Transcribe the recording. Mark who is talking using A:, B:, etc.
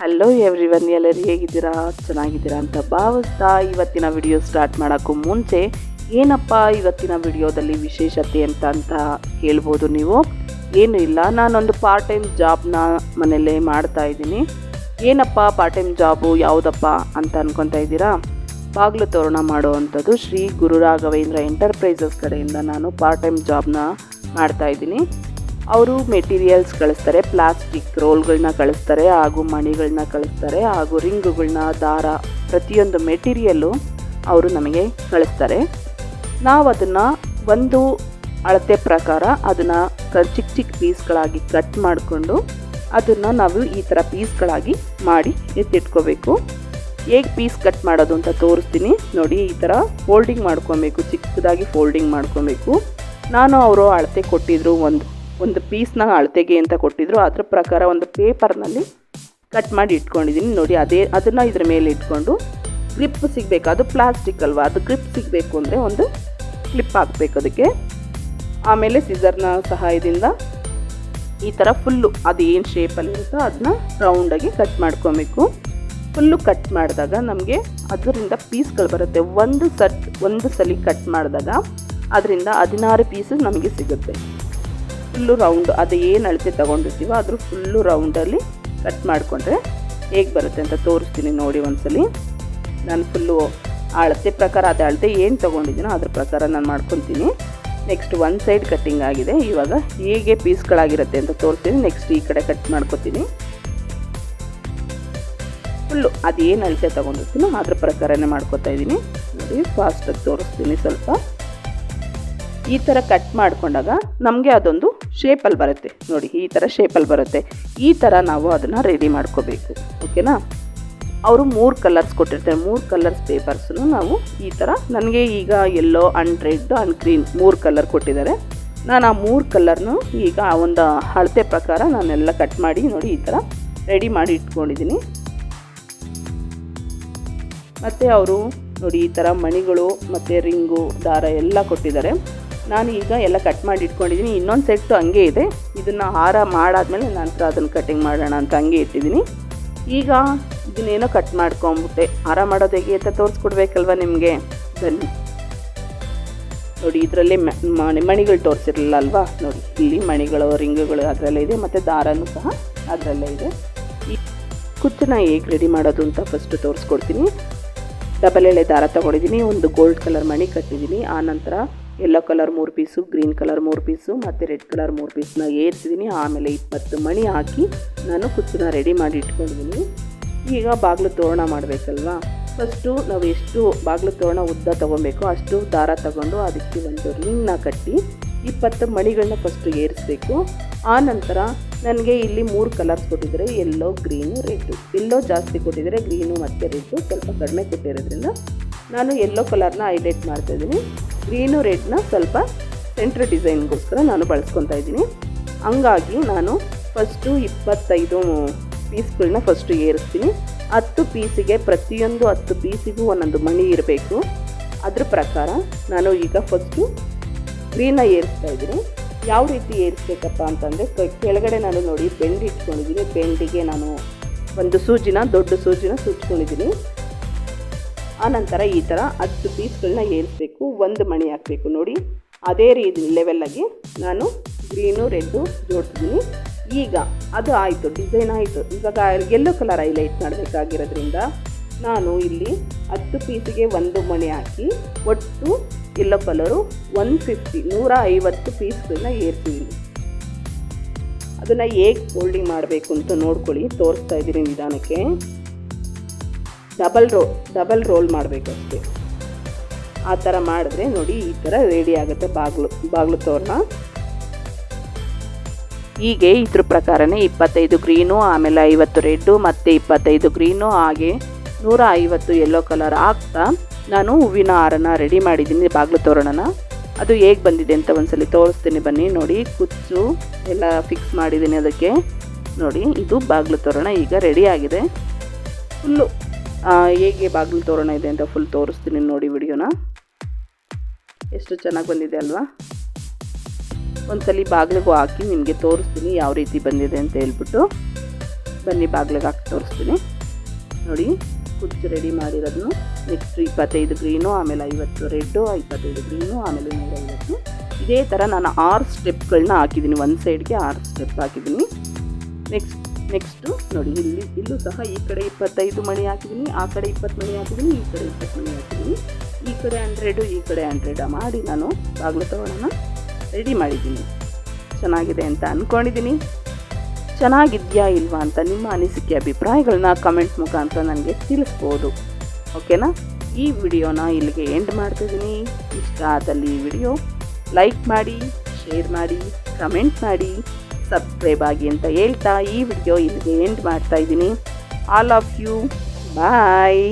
A: Hello every one ಎಲ್ಲರೂ ಹೇಗಿದ್ದೀರಾ? ಚೆನ್ನಾಗಿದ್ದೀರಾ ಅಂತ ಭಾವಿಸ್ತಾ ಇವತ್ತಿನ ವಿಡಿಯೋ ಸ್ಟಾರ್ಟ್ ಮಾಡೋಕ್ಕೂ ಮುಂಚೆ ಏನಪ್ಪ ಇವತ್ತಿನ ವಿಡಿಯೋದಲ್ಲಿ ವಿಶೇಷತೆ ಅಂತ ಅಂತ ಕೇಳ್ಬೋದು ನೀವು? ಏನೂ ಇಲ್ಲ, ನಾನೊಂದು ಪಾರ್ಟ್ ಟೈಮ್ ಜಾಬ್ನ ಮನೆಯಲ್ಲೇ ಮಾಡ್ತಾ ಇದ್ದೀನಿ. ಏನಪ್ಪ ಪಾರ್ಟ್ ಟೈಮ್ ಜಾಬು ಯಾವುದಪ್ಪ ಅಂತ ಅನ್ಕೊತಾ ಇದ್ದೀರಾ? ಬಾಗಿಲು ತೋರಣ ಮಾಡುವಂಥದ್ದು ಶ್ರೀ ಗುರು ರಾಘವೇಂದ್ರ ಎಂಟರ್ಪ್ರೈಸಸ್ ಕಡೆಯಿಂದ ನಾನು ಪಾರ್ಟ್ ಟೈಮ್ ಜಾಬ್ನ ಮಾಡ್ತಾ ಇದ್ದೀನಿ. ಅವರು ಮೆಟೀರಿಯಲ್ಸ್ ಕಳಿಸ್ತಾರೆ, ಪ್ಲಾಸ್ಟಿಕ್ ರೋಲ್ಗಳನ್ನ ಕಳಿಸ್ತಾರೆ ಹಾಗೂ ಮಣಿಗಳನ್ನ ಕಳಿಸ್ತಾರೆ ಹಾಗೂ ರಿಂಗುಗಳನ್ನ ದಾರ, ಪ್ರತಿಯೊಂದು ಮೆಟೀರಿಯಲ್ಲು ಅವರು ನಮಗೆ ಕಳಿಸ್ತಾರೆ. ನಾವು ಅದನ್ನು ಒಂದು ಅಳತೆ ಪ್ರಕಾರ ಅದನ್ನು ಕ ಚಿಕ್ಕ ಚಿಕ್ಕ ಪೀಸ್ಗಳಾಗಿ ಕಟ್ ಮಾಡಿಕೊಂಡು ಅದನ್ನು ನಾವು ಈ ಥರ ಪೀಸ್ಗಳಾಗಿ ಮಾಡಿ ಎತ್ತಿಟ್ಕೋಬೇಕು. ಹೇಗೆ ಪೀಸ್ ಕಟ್ ಮಾಡೋದು ಅಂತ ತೋರಿಸ್ತೀನಿ. ನೋಡಿ, ಈ ಥರ ಫೋಲ್ಡಿಂಗ್ ಮಾಡ್ಕೊಬೇಕು, ಚಿಕ್ಕದಾಗಿ ಫೋಲ್ಡಿಂಗ್ ಮಾಡ್ಕೊಬೇಕು. ನಾನು ಅವರು ಅಳತೆ ಕೊಟ್ಟಿದ್ರು ಒಂದು ಒಂದು ಪೀಸ್ನ ಅಳತೆಗೆ ಅಂತ ಕೊಟ್ಟಿದ್ರು. ಅದ್ರ ಪ್ರಕಾರ ಒಂದು ಪೇಪರ್ನಲ್ಲಿ ಕಟ್ ಮಾಡಿ ಇಟ್ಕೊಂಡಿದ್ದೀನಿ. ನೋಡಿ, ಅದೇ ಅದನ್ನು ಇದ್ರ ಮೇಲೆ ಇಟ್ಕೊಂಡು ಗ್ರಿಪ್ ಸಿಗಬೇಕು. ಅದು ಪ್ಲಾಸ್ಟಿಕ್ ಅಲ್ವಾ? ಅದು ಗ್ರಿಪ್ ಸಿಗಬೇಕು ಅಂದರೆ ಒಂದು ಕ್ಲಿಪ್ ಹಾಕಬೇಕು ಅದಕ್ಕೆ. ಆಮೇಲೆ ಸಿಸರ್ನ ಸಹಾಯದಿಂದ ಈ ಥರ ಫುಲ್ಲು ಅದು ಏನು ಶೇಪಲ್ಲಿ ಇರುತ್ತೋ ಅದನ್ನ ರೌಂಡಾಗಿ ಕಟ್ ಮಾಡ್ಕೊಬೇಕು. ಫುಲ್ಲು ಕಟ್ ಮಾಡಿದಾಗ ನಮಗೆ ಅದರಿಂದ ಪೀಸ್ಗಳು ಬರುತ್ತೆ. ಒಂದು ಸಟ್, ಒಂದು ಸಲ ಕಟ್ ಮಾಡಿದಾಗ ಅದರಿಂದ ಹದಿನಾರು ಪೀಸಸ್ ನಮಗೆ ಸಿಗುತ್ತೆ. ಫುಲ್ಲು ರೌಂಡ್ ಅದು ಏನು ಅಳತೆ ತೊಗೊಂಡಿರ್ತೀವೋ ಅದ್ರ ಫುಲ್ಲು ರೌಂಡಲ್ಲಿ ಕಟ್ ಮಾಡಿಕೊಂಡ್ರೆ ಹೇಗೆ ಬರುತ್ತೆ ಅಂತ ತೋರಿಸ್ತೀನಿ ನೋಡಿ ಒಂದ್ಸಲಿ. ನಾನು ಫುಲ್ಲು ಅಳತೆ ಪ್ರಕಾರ ಅದು ಅಳತೆ ಏನು ತೊಗೊಂಡಿದ್ದೀನೋ ಅದ್ರ ಪ್ರಕಾರ ನಾನು ಮಾಡ್ಕೊತೀನಿ. ನೆಕ್ಸ್ಟ್ ಒನ್ ಸೈಡ್ ಕಟ್ಟಿಂಗ್ ಆಗಿದೆ. ಇವಾಗ ಹೇಗೆ ಪೀಸ್ಗಳಾಗಿರುತ್ತೆ ಅಂತ ತೋರಿಸ್ತೀನಿ. ನೆಕ್ಸ್ಟ್ ಈ ಕಡೆ ಕಟ್ ಮಾಡ್ಕೊತೀನಿ. ಫುಲ್ಲು ಅದೇನು ಅಳತೆ ತೊಗೊಂಡಿರ್ತೀನೋ ಅದ್ರ ಪ್ರಕಾರನೇ ಮಾಡ್ಕೊತಾ ಇದ್ದೀನಿ. ನೋಡಿ ಫಾಸ್ಟಾಗಿ ತೋರಿಸ್ತೀನಿ ಸ್ವಲ್ಪ. ಈ ಥರ ಕಟ್ ಮಾಡ್ಕೊಂಡಾಗ ನಮಗೆ ಅದೊಂದು ಶೇಪಲ್ಲಿ ಬರುತ್ತೆ. ನೋಡಿ, ಈ ಥರ ಶೇಪಲ್ಲಿ ಬರುತ್ತೆ. ಈ ಥರ ನಾವು ಅದನ್ನು ರೆಡಿ ಮಾಡ್ಕೋಬೇಕು. ಓಕೆನಾ ಅವರು ಮೂರು ಕಲರ್ಸ್ ಕೊಟ್ಟಿರ್ತಾರೆ. ಮೂರು ಕಲರ್ಸ್ ಪೇಪರ್ಸನ್ನು ನಾವು ಈ ಥರ ನನಗೆ ಈಗ yellow and red and green ಮೂರು ಕಲರ್ ಕೊಟ್ಟಿದ್ದಾರೆ. ನಾನು ಆ ಮೂರು ಕಲರ್ನು ಈಗ ಆ ಒಂದು ಅಳತೆ ಪ್ರಕಾರ ನಾನೆಲ್ಲ ಕಟ್ ಮಾಡಿ ನೋಡಿ ಈ ಥರ ರೆಡಿ ಮಾಡಿ ಇಟ್ಕೊಂಡಿದ್ದೀನಿ ಮತ್ತು ಅವರು ನೋಡಿ ಈ ಥರ ಮಣಿಗಳು, ಮತ್ತು ರಿಂಗು, ದಾರ ಎಲ್ಲ ಕೊಟ್ಟಿದ್ದಾರೆ. ನಾನು ಈಗ ಎಲ್ಲ ಕಟ್ ಮಾಡಿ ಇಟ್ಕೊಂಡಿದ್ದೀನಿ ಇನ್ನೊಂದು ಸೆಟ್ಟು ಹಂಗೆ ಇದೆ. ಇದನ್ನು ಹಾರ ಮಾಡಾದಮೇಲೆ ನಂತರ ಅದನ್ನು ಕಟಿಂಗ್ ಮಾಡೋಣ ಅಂತ ಹಂಗೆ ಇಟ್ಟಿದ್ದೀನಿ ಈಗ ಇದನ್ನೇನೋ ಕಟ್ ಮಾಡ್ಕೊಂಬಿಟ್ಟೆ. ಹಾರ ಮಾಡೋದು ಹೇಗೆ ಅಂತ ತೋರಿಸ್ಕೊಡ್ಬೇಕಲ್ವ ನಿಮಗೆ? ಬನ್ನಿ ನೋಡಿ, ಇದರಲ್ಲಿ ಮಣಿ ಮಣಿಗಳು ತೋರಿಸಿರಲಿಲ್ಲ ಅಲ್ವಾ ನೋಡಿ, ಇಲ್ಲಿ ಮಣಿಗಳು, ರಿಂಗುಗಳು ಅದರಲ್ಲೇ ಇದೆ, ಮತ್ತು ದಾರನೂ ಸಹ ಅದರಲ್ಲೇ ಇದೆ. ಈ ಕುಚ್ಚನ್ನ ಹೇಗೆ ರೆಡಿ ಮಾಡೋದು ಅಂತ ಫಸ್ಟು ತೋರಿಸ್ಕೊಡ್ತೀನಿ. ಡಬಲ್ ಎಳೆ ದಾರ ತೊಗೊಂಡಿದ್ದೀನಿ ಒಂದು ಗೋಲ್ಡ್ ಕಲರ್ ಮಣಿ ಕಟ್ಟಿದ್ದೀನಿ ಆನಂತರ ಯೆಲ್ಲೋ ಕಲರ್ ಮೂರು ಪೀಸು, ಗ್ರೀನ್ ಕಲರ್ ಮೂರು ಪೀಸು, ಮತ್ತು ರೆಡ್ ಕಲರ್ ಮೂರು ಪೀಸನ್ನ ಏರಿಸಿದ್ದೀನಿ. ಆಮೇಲೆ ಇಪ್ಪತ್ತು ಮಣಿ ಹಾಕಿ ನಾನು ಕುಚ್ಚನ್ನ ರೆಡಿ ಮಾಡಿ ಇಟ್ಕೊಂಡಿದ್ದೀನಿ. ಈಗ ಬಾಗಿಲು ತೋರಣ ಮಾಡಬೇಕಲ್ವಾ? ಫಸ್ಟು ನಾವು ಎಷ್ಟು ಬಾಗಿಲು ತೋರಣ ಉದ್ದ ತೊಗೊಬೇಕು ಅಷ್ಟು ದಾರ ತಗೊಂಡು ಅದಕ್ಕೆ ಒಂದು ರಿಂಗ್ನ ಕಟ್ಟಿ ಇಪ್ಪತ್ತು ಮಣಿಗಳನ್ನ ಫಸ್ಟು ಏರಿಸಬೇಕು. ಆನಂತರ ನನಗೆ ಇಲ್ಲಿ ಮೂರು ಕಲರ್ಸ್ ಕೊಟ್ಟಿದ್ದರೆ. ಎಲ್ಲೋ ಗ್ರೀನು ರೆಡ್ಡು ಎಲ್ಲೋ ಜಾಸ್ತಿ ಕೊಟ್ಟಿದ್ದಾರೆ. ಗ್ರೀನು ಮತ್ತು ರೆಡ್ಡು ಸ್ವಲ್ಪ ಕಡಿಮೆ ಕೊಟ್ಟಿರೋದ್ರಿಂದ ನಾನು ಯೆಲ್ಲೋ ಕಲರ್ನ ಹೈಲೈಟ್ ಮಾಡ್ತಾಯಿದ್ದೀನಿ ಗ್ರೀನು ರೆಡ್ನ ಸ್ವಲ್ಪ ಸೆಂಟ್ರ್ ಡಿಸೈನ್ಗೋಸ್ಕರ ನಾನು ಬಳಸ್ಕೊತಾ ಇದ್ದೀನಿ. ಹಂಗಾಗಿ ನಾನು ಫಸ್ಟು ಇಪ್ಪತ್ತೈದು ಪೀಸ್ಗಳನ್ನ ಫಸ್ಟು ಏರಿಸ್ತೀನಿ. ಹತ್ತು ಪೀಸಿಗೆ ಪ್ರತಿಯೊಂದು ಹತ್ತು ಪೀಸಿಗೂ ಒಂದೊಂದು ಮಣಿ ಇರಬೇಕು. ಅದ್ರ ಪ್ರಕಾರ ನಾನು ಈಗ ಫಸ್ಟು ಗ್ರೀನ ಏರಿಸ್ತಾ ಇದ್ದೀನಿ. ಯಾವ ರೀತಿ ಏರಿಸ್ಬೇಕಪ್ಪ ಅಂತಂದರೆ ಕೆಳಗಡೆ ನಾನು ನೋಡಿ ಬೆಂಡ್ ಇಟ್ಕೊಂಡಿದ್ದೀನಿ. ಬೆಂಡಿಗೆ ನಾನು ಒಂದು ಸೂಜಿನ, ದೊಡ್ಡ ಸೂಜಿನ ಸುಚ್ಕೊಂಡಿದ್ದೀನಿ ಆನಂತರ ಈ ಥರ ಹತ್ತು ಪೀಸ್ಗಳನ್ನ ಏರಿಸಬೇಕು, ಒಂದು ಮಣಿ ಹಾಕಬೇಕು. ನೋಡಿ, ಅದೇ ರೀತಿ ಲೆವೆಲ್ಲಾಗಿ ನಾನು ಗ್ರೀನು ರೆಡ್ಡು ಜೋಡಿಸಿದ್ದೀನಿ ಈಗ ಅದು ಆಯಿತು ಡಿಸೈನ್ ಆಯಿತು. ಇವಾಗ ಎಲ್ಲೋ ಕಲರ್ ಹೈಲೈಟ್ ಮಾಡಬೇಕಾಗಿರೋದ್ರಿಂದ ನಾನು ಇಲ್ಲಿ ಹತ್ತು ಪೀಸಿಗೆ ಒಂದು ಮಣಿ ಹಾಕಿ, ಒಟ್ಟು ಎಲ್ಲೋ ಕಲರು ಒನ್ ಫಿಫ್ಟಿ ನೂರ ಐವತ್ತು ಪೀಸ್ಗಳನ್ನ ಏರ್ತೀನಿ ಅದನ್ನು ಹೇಗೆ ಫೋಲ್ಡಿಂಗ್ ಮಾಡಬೇಕು ಅಂತ ನೋಡ್ಕೊಳ್ಳಿ, ತೋರಿಸ್ತಾ ಇದ್ದೀನಿ ನಿಧಾನಕ್ಕೆ. ಡಬಲ್ ರೋ, ಡಬಲ್ ರೋಲ್ ಮಾಡಬೇಕು ಅಷ್ಟೇ. ಆ ಥರ ಮಾಡಿದ್ರೆ ನೋಡಿ ಈ ಥರ ರೆಡಿ ಆಗುತ್ತೆ ಬಾಗಿಲು ಬಾಗಿಲು ತೋರಣ. ಹೀಗೆ ಇದ್ರ ಪ್ರಕಾರನೇ ಇಪ್ಪತ್ತೈದು ಗ್ರೀನು, ಆಮೇಲೆ ಐವತ್ತು ರೆಡ್ಡು, ಮತ್ತು ಇಪ್ಪತ್ತೈದು ಗ್ರೀನು, ಹಾಗೆ ನೂರ ಐವತ್ತು ಯೆಲ್ಲೋ ಕಲರ್ ಹಾಕ್ತಾ ನಾನು ಹೂವಿನ ಹಾರನ ರೆಡಿ ಮಾಡಿದ್ದೀನಿ ಬಾಗಿಲು ತೋರಣನ. ಅದು ಹೇಗೆ ಬಂದಿದೆ ಅಂತ ಒಂದ್ಸಲಿ ತೋರಿಸ್ತೀನಿ ಬನ್ನಿ, ನೋಡಿ ಕುಚ್ಚು ಎಲ್ಲ ಫಿಕ್ಸ್ ಮಾಡಿದ್ದೀನಿ ಅದಕ್ಕೆ. ನೋಡಿ, ಇದು ಬಾಗಿಲು ತೋರಣ, ಈಗ ರೆಡಿ ಆಗಿದೆ. ಫುಲ್ಲು ಹೇಗೆ ಬಾಗಿಲು ತೋರಣ ಇದೆ ಅಂತ ಫುಲ್ ತೋರಿಸ್ತೀನಿ ನೋಡಿ ವಿಡಿಯೋನ. ಎಷ್ಟು ಚೆನ್ನಾಗಿ ಬಂದಿದೆ ಅಲ್ವಾ? ಒಂದ್ಸಲಿ ಬಾಗಿಲಿಗೂ ಹಾಕಿ ನಿಮಗೆ ತೋರಿಸ್ತೀನಿ ಯಾವ ರೀತಿ ಬಂದಿದೆ ಅಂತ ಹೇಳ್ಬಿಟ್ಟು. ಬನ್ನಿ ಬಾಗಿಲಿಗೆ ಹಾಕಿ ತೋರಿಸ್ತೀನಿ. ನೋಡಿ ಕುಚ್ಚು ರೆಡಿ ಮಾಡಿರೋದನ್ನು ನೆಕ್ಸ್ಟ್ ಇಪ್ಪತ್ತೈದು ಗ್ರೀನು ಆಮೇಲೆ ಐವತ್ತು ರೆಡ್ಡು ಇಪ್ಪತ್ತೈದು ಗ್ರೀನು ಆಮೇಲೆ ನೂರೈವತ್ತು ಇದೇ ಥರ ನಾನು ಆರು ಸ್ಟೆಪ್ಗಳನ್ನ ಹಾಕಿದ್ದೀನಿ. ಒಂದು ಸೈಡ್ಗೆ ಆರು ಸ್ಟೆಪ್ ಹಾಕಿದ್ದೀನಿ. ನೆಕ್ಸ್ಟ್ ನೆಕ್ಸ್ಟು ನೋಡಿ, ಇಲ್ಲಿ, ಇಲ್ಲೂ ಸಹ ಈ ಕಡೆ ಇಪ್ಪತ್ತೈದು ಮಣಿ ಹಾಕಿದ್ದೀನಿ ಆ ಕಡೆ ಇಪ್ಪತ್ತು ಮಣಿ ಹಾಕಿದ್ದೀನಿ ಈ ಕಡೆ ಇಪ್ಪತ್ತು ಮಣಿ ಹಾಕಿದ್ದೀನಿ ಈ ಕಡೆ ಹಂಡ್ರೆಡು ಈ ಕಡೆ ಹಂಡ್ರೆಡ ಮಾಡಿ ನಾನು ಬಾಗಿಲು ತಗೊಳ್ಳೋಣ ರೆಡಿ ಮಾಡಿದ್ದೀನಿ. ಚೆನ್ನಾಗಿದೆ ಅಂತ ಅಂದ್ಕೊಂಡಿದ್ದೀನಿ ಚೆನ್ನಾಗಿದೆಯಾ ಇಲ್ವಾ ಅಂತ ನಿಮ್ಮ ಅನಿಸಿಕೆ ಅಭಿಪ್ರಾಯಗಳನ್ನ ಕಮೆಂಟ್ ಮುಖಾಂತರ ನನಗೆ ತಿಳಿಸ್ಬೋದು. ಓಕೆನಾ ಈ ವಿಡಿಯೋನ ಇಲ್ಲಿಗೆ ಎಂಡ್ ಮಾಡ್ತಿದ್ದೀನಿ ಇಷ್ಟ ಆದಲ್ಲಿ ಈ ವಿಡಿಯೋ ಲೈಕ್ ಮಾಡಿ ಶೇರ್ ಮಾಡಿ ಕಮೆಂಟ್ ಮಾಡಿ. ಸಬ್ಸ್ಕ್ರೈಬ್ ಆಗಿ ಅಂತ ಹೇಳ್ತಾ ಈ ವಿಡಿಯೋ ಇಲ್ಲಿಗೆ ಎಂಡ್ ಮಾಡ್ತಾ ಇದ್ದೀನಿ. All of you bye